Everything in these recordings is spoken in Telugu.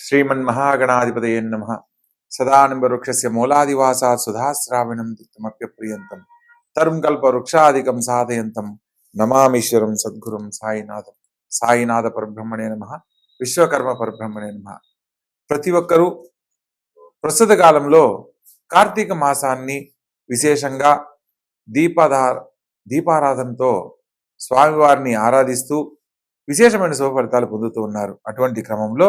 శ్రీమన్మహాగణాధిపతయ నమ సదానంబవృక్షస్య మూలాదివాసాత్ సుధాశ్రావణం తిక్తమప్యప్రియంతం తరుం కల్పవృక్షాదికం సాధయంతం నమామీశ్వరం సద్గురుం సాయినాథం సాయినాథ పరబ్రహ్మణే నమ విశ్వకర్మ పరబ్రహ్మణే నమ ప్రతి ఒక్కరూ ప్రస్తుత కాలంలో కార్తీక మాసాన్ని విశేషంగా దీపదా దీపారాధనతో స్వామివారిని ఆరాధిస్తూ విశేషమైన శుభ ఫలితాలు పొందుతూ ఉన్నారు. అటువంటి క్రమంలో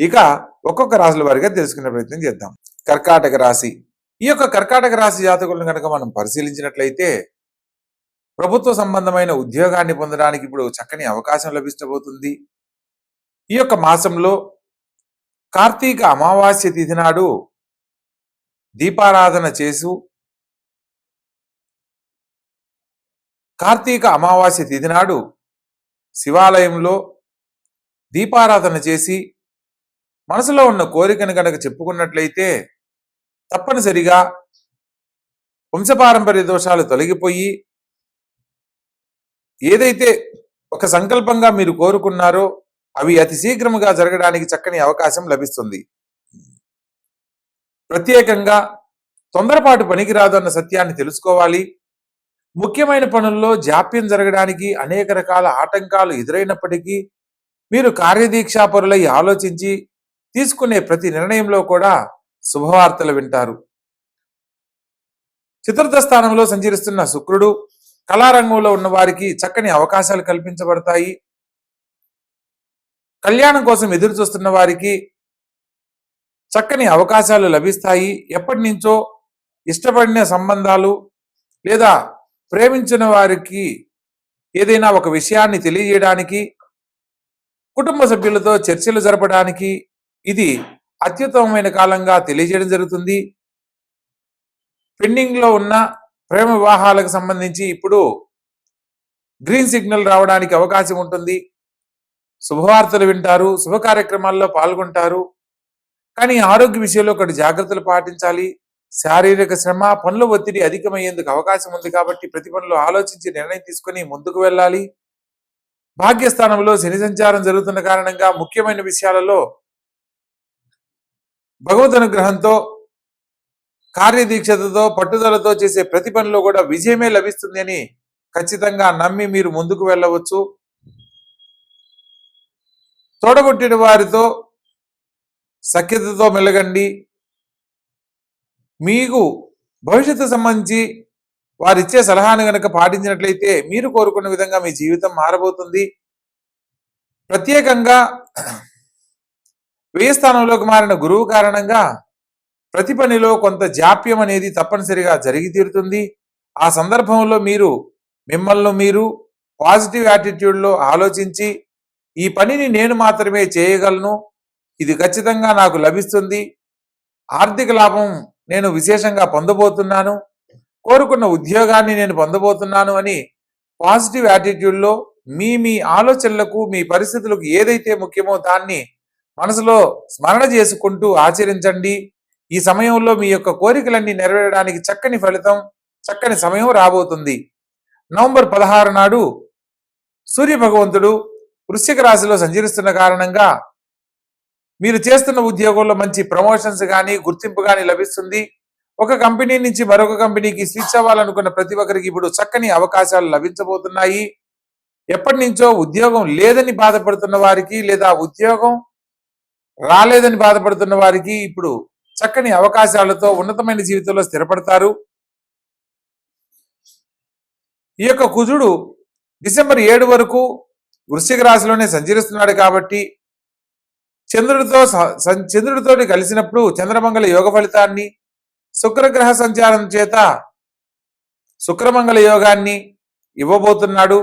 ఇక ఒక్కొక్క రాశుల వారిగా తెలుసుకునే ప్రయత్నం చేద్దాం. కర్కాటక రాశి. ఈ యొక్క కర్కాటక రాశి జాతకులను కనుక మనం పరిశీలించినట్లయితే ప్రభుత్వ సంబంధమైన ఉద్యోగాన్ని పొందడానికి ఇప్పుడు చక్కని అవకాశం లభించబోతుంది. ఈ యొక్క మాసంలో కార్తీక అమావాస్య తిథి నాడు దీపారాధన చేసు కార్తీక అమావాస్య తిథి నాడు శివాలయంలో దీపారాధన చేసి మనసులో ఉన్న కోరికను కనుక చెప్పుకున్నట్లయితే తప్పనిసరిగా వంశపారంపర్య దోషాలు తొలగిపోయి ఏదైతే ఒక సంకల్పంగా మీరు కోరుకున్నారో అవి అతి శీఘ్రముగా జరగడానికి చక్కని అవకాశం లభిస్తుంది. ప్రత్యేకంగా తొందరపాటు పనికిరాదు అన్న సత్యాన్ని తెలుసుకోవాలి. ముఖ్యమైన పనుల్లో జాప్యం జరగడానికి అనేక రకాల ఆటంకాలు ఎదురైనప్పటికీ మీరు కార్యదీక్షాపరులై ఆలోచించి తీసుకునే ప్రతి నిర్ణయంలో కూడా శుభవార్తలు వింటారు. చతుర్థ స్థానంలో సంచరిస్తున్న శుక్రుడు కళారంగంలో ఉన్న వారికి చక్కని అవకాశాలు కల్పించబడతాయి. కళ్యాణం కోసం ఎదురు చూస్తున్న వారికి చక్కని అవకాశాలు లభిస్తాయి. ఎప్పటి నుంచో ఇష్టపడిన సంబంధాలు లేదా ప్రేమించిన వారికి ఏదైనా ఒక విషయాన్ని తెలియజేయడానికి కుటుంబ సభ్యులతో చర్చలు జరపడానికి ఇది అత్యుత్తమమైన కాలంగా తెలియజేయడం జరుగుతుంది. పెండింగ్లో ఉన్న ప్రేమ వివాహాలకు సంబంధించి ఇప్పుడు గ్రీన్ సిగ్నల్ రావడానికి అవకాశం ఉంటుంది. శుభవార్తలు వింటారు శుభ కార్యక్రమాల్లో పాల్గొంటారు. కానీ ఆరోగ్య విషయంలో ఒకటి జాగ్రత్తలు పాటించాలి. శారీరక శ్రమ పనుల ఒత్తిడి అధికమయ్యేందుకు అవకాశం ఉంది కాబట్టి ప్రతి పనులు ఆలోచించి నిర్ణయం తీసుకుని ముందుకు వెళ్ళాలి. భాగ్యస్థానంలో శని సంచారం జరుగుతున్న కారణంగా ముఖ్యమైన విషయాలలో భగవద్ అనుగ్రహంతో కార్యదీక్షతతో పట్టుదలతో చేసే ప్రతి పనిలో కూడా విజయమే లభిస్తుంది అని ఖచ్చితంగా నమ్మి మీరు ముందుకు వెళ్ళవచ్చు. తోడగొట్టిన వారితో సఖ్యతతో మెలగండి. మీకు భవిష్యత్తు సంబంధించి వారిచ్చే సలహాను గనక పాటించినట్లయితే మీరు కోరుకున్న విధంగా మీ జీవితం మారబోతుంది. ప్రత్యేకంగా వ్యయ స్థానంలోకి మారిన గురువు కారణంగా ప్రతి పనిలో కొంత జాప్యం అనేది తప్పనిసరిగా జరిగి తీరుతుంది. ఆ సందర్భంలో మీరు మిమ్మల్ని మీరు పాజిటివ్ యాటిట్యూడ్లో ఆలోచించి ఈ పనిని నేను మాత్రమే చేయగలను ఇది ఖచ్చితంగా నాకు లభిస్తుంది ఆర్థిక లాభం నేను విశేషంగా పొందబోతున్నాను కోరుకున్న ఉద్యోగాన్ని నేను పొందబోతున్నాను అని పాజిటివ్ యాటిట్యూడ్లో మీ మీ ఆలోచనలకు మీ పరిస్థితులకు ఏదైతే ముఖ్యమో దాన్ని మనసులో స్మరణ చేసుకుంటూ ఆచరించండి. ఈ సమయంలో మీ యొక్క కోరికలన్నీ నెరవేరడానికి చక్కని ఫలితం చక్కని సమయం రాబోతుంది. నవంబర్ పదహారు నాడు సూర్య భగవంతుడు వృశ్చిక రాశిలో సంచరిస్తున్న కారణంగా మీరు చేస్తున్న ఉద్యోగంలో మంచి ప్రమోషన్స్ కానీ గుర్తింపు కానీ లభిస్తుంది. ఒక కంపెనీ నుంచి మరొక కంపెనీకి స్విచ్ అవ్వాలనుకున్న ప్రతి ఒక్కరికి ఇప్పుడు చక్కని అవకాశాలు లభించబోతున్నాయి. ఎప్పటి నుంచో ఉద్యోగం లేదని బాధపడుతున్న వారికి లేదా ఉద్యోగం రాలేదని బాధపడుతున్న వారికి ఇప్పుడు చక్కని అవకాశాలతో ఉన్నతమైన జీవితంలో స్థిరపడతారు. ఈ యొక్క కుజుడు డిసెంబర్ ఏడు వరకు వృశ్చిక రాశిలోనే సంచరిస్తున్నాడు కాబట్టి చంద్రుడితో చంద్రుడితో కలిసినప్పుడు చంద్రమంగళ యోగ ఫలితాన్ని శుక్రగ్రహ సంచారం చేత శుక్రమంగళ యోగాన్ని ఇవ్వబోతున్నాడు.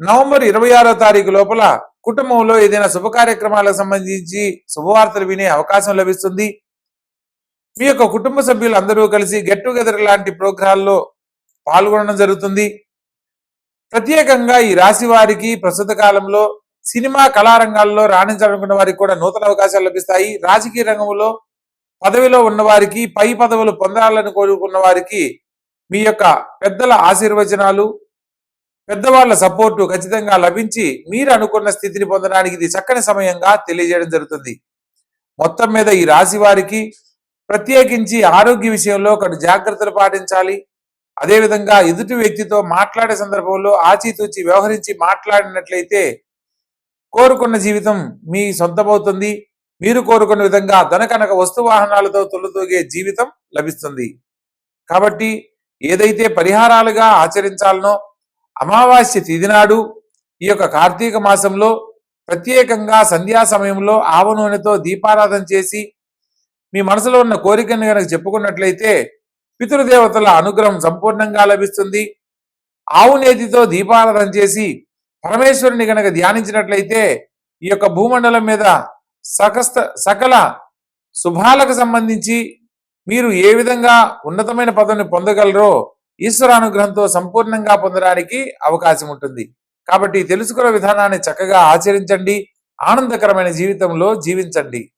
నవంబర్ ఇరవై ఆరో తారీఖు లోపల కుటుంబంలో ఏదైనా శుభకార్యక్రమాలకు సంబంధించి శుభవార్తలు వినే అవకాశం లభిస్తుంది. మీ యొక్క కుటుంబ సభ్యులు అందరూ కలిసి గెట్ టుగెదర్ లాంటి ప్రోగ్రాల్లో పాల్గొనడం జరుగుతుంది. ప్రత్యేకంగా ఈ రాశి వారికి ప్రస్తుత కాలంలో సినిమా కళారంగాల్లో రాణించాలనుకున్న వారికి కూడా నూతన అవకాశాలు లభిస్తాయి. రాజకీయ రంగంలో పదవిలో ఉన్న వారికి పై పదవులు పొందాలని కోరుకున్న వారికి మీ యొక్క పెద్దల ఆశీర్వచనాలు పెద్దవాళ్ళ సపోర్టు ఖచ్చితంగా లభించి మీరు అనుకున్న స్థితిని పొందడానికి ఇది చక్కని సమయంగా తెలియజేయడం జరుగుతుంది. మొత్తం మీద ఈ రాశి వారికి ప్రత్యేకించి ఆరోగ్య విషయంలో కొన్ని జాగ్రత్తలు పాటించాలి. అదేవిధంగా ఎదుటి వ్యక్తితో మాట్లాడే సందర్భంలో ఆచితూచి వ్యవహరించి మాట్లాడినట్లయితే కోరుకున్న జీవితం మీ సొంతమవుతుంది. మీరు కోరుకున్న విధంగా ధనకనక వస్తు వాహనాలతో తొలుతూగే జీవితం లభిస్తుంది. కాబట్టి ఏదైతే పరిహారాలుగా ఆచరించాలనో అమావాస్య తిథి నాడు ఈ యొక్క కార్తీక మాసంలో ప్రత్యేకంగా సంధ్యా సమయంలో ఆవ నూనెతో దీపారాధన చేసి మీ మనసులో ఉన్న కోరికను కనుక చెప్పుకున్నట్లయితే పితృదేవతల అనుగ్రహం సంపూర్ణంగా లభిస్తుంది. ఆవు నేతితో దీపారాధన చేసి పరమేశ్వరుని గనక ధ్యానించినట్లయితే ఈ యొక్క భూమండలం మీద సకస్త సకల శుభాలకు సంబంధించి మీరు ఏ విధంగా ఉన్నతమైన పదవిని పొందగలరో ఈశ్వరానుగ్రహంతో సంపూర్ణంగా పొందడానికి అవకాశం ఉంటుంది. కాబట్టి తెలుసుకున్న విధానాన్ని చక్కగా ఆచరించండి. ఆనందకరమైన జీవితంలో జీవించండి.